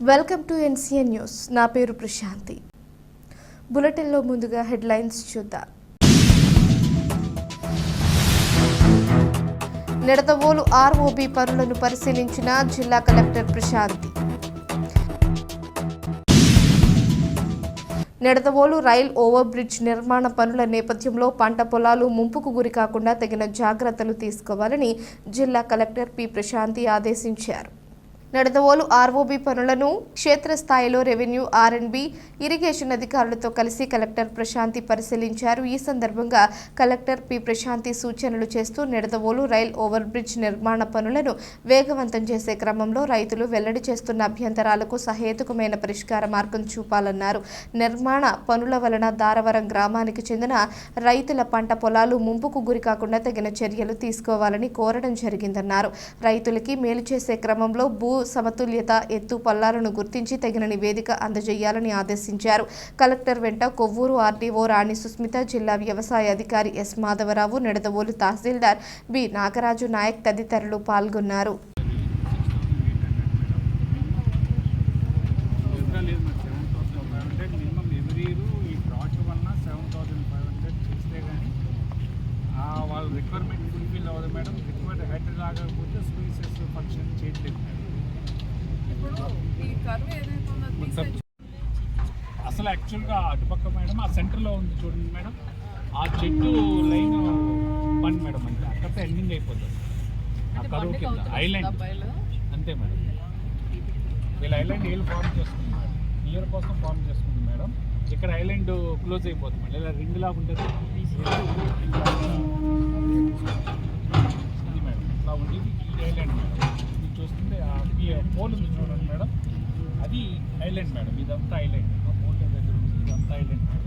Welcome to NCN news. నా పేరు ప్రశాంతి. బులెటిన్లో ముందుగా హెడ్లైన్స్ చూద్దాం. నిడదవోలు ఆర్ఓబి పనులను పరిశీలించిన జిల్లా collector Prashanti. Nidadavolu rail over bridge నిర్మాణ పనుల నేపథ్యంలో పంట పొలాలు ముంపుకు గురి కాకుండా తగిన జాగ్రత్తలు తీసుకోవాలని జిల్లా కలెక్టర్ పి ప్రశాంతి ఆదేశించారు. నడదవోలు ఆర్ఓబి పనులను క్షేత్రస్థాయిలో రెవెన్యూ ఆర్ఎండ్బి ఇరిగేషన్ అధికారులతో కలిసి కలెక్టర్ ప్రశాంతి పరిశీలించారు. ఈ సందర్భంగా కలెక్టర్ పి. ప్రశాంతి సూచనలు చేస్తూ నిడదవోలు రైల్ ఓవర్ బ్రిడ్జ్ నిర్మాణ పనులను వేగవంతం చేసే క్రమంలో రైతులు వెల్లడి చేస్తున్న అభ్యంతరాలకు సహేతుకమైన పరిష్కార మార్గం చూపాలన్నారు. నిర్మాణ పనుల వలన దారవరం గ్రామానికి చెందిన రైతుల పంట పొలాలు ముంపుకు గురికాకుండా తగిన చర్యలు తీసుకోవాలని కోరడం జరిగిందన్నారు. రైతులకి మేలు చేసే క్రమంలో భూ సమతుల్యత ఎత్తు పల్లాలను గుర్తించి తగిన నివేదిక అందజేయాలని ఆదేశించారు. కలెక్టర్ వెంట కొవ్వూరు ఆర్డీఓ రాణి సుస్మిత జిల్లా వ్యవసాయ అధికారి ఎస్ మాధవరావు నిడదవోలు తహసీల్దార్ బి నాగరాజు నాయక్ తదితరులు పాల్గొన్నారు. వాళ్ళ రిక్వైర్మెంట్ ఫుల్ఫిల్ అవ్వదు మేడం. రిక్వైర్డ్ హెడ్ లాగకపోతే స్పీసెస్ ఫంక్షన్ చేయట్లేదు మేడం. ఈ కరువు ఏదైతే ఉందో అది తీసేయచ్చు. అసలు యాక్చువల్గా అటుపక్క మేడం ఆ సెంటర్లో ఉంది చూడండి మేడం. ఆ చెట్టు లైన్ బండ్ మేడం అంతే. అక్కడితో ఎండింగ్ అయిపోతుంది. ఆ అంటే కరువు కింద ఐలాండ్. అంతే మేడం. వీళ్ళు ఐలాండ్ ఏళ్ళు ఫామ్ చేసుకుంది మేడం. ఇయర్ కోసం ఫామ్ చేసుకుంది మేడం. ఇక్కడ ఐలాండ్ క్లోజ్ అయిపోతుంది మేడం. ఇలా రింగ్ లాగా ఉంటుంది ఇది మేడం ఇట్లా ఉండేది ఈ ఐలాండ్ మేడం ఇది చూస్తుంటే ఆ పోల్ ఉంది చూడండి మేడం. అది ఐలాండ్ మేడం. ఇదంతా ఐలాండ్. ఆ పోల్ దగ్గర ఉంది. ఇదంతా ఐలాండ్ మేడం.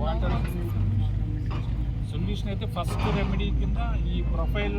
వాటర్ సొల్యూషన్ అయితే ఫస్ట్ రెమెడీ కింద ఈ ప్రొఫైల్